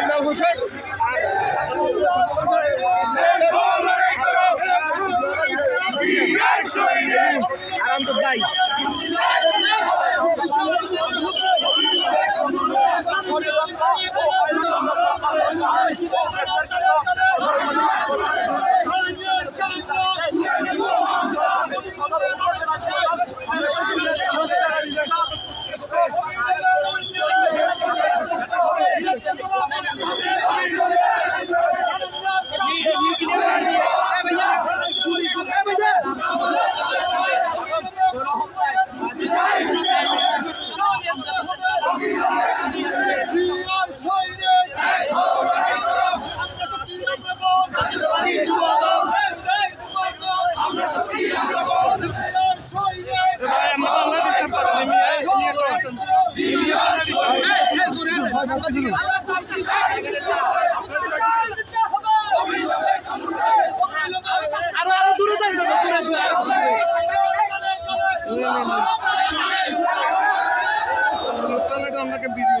ইমাম হোসেন আরাম আরও আরও দূরে যাই না দূরে দূরে আপনাকে ভিডিও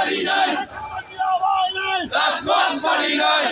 ছাড়ি নাই। রাজপথ ছাড়ি নাই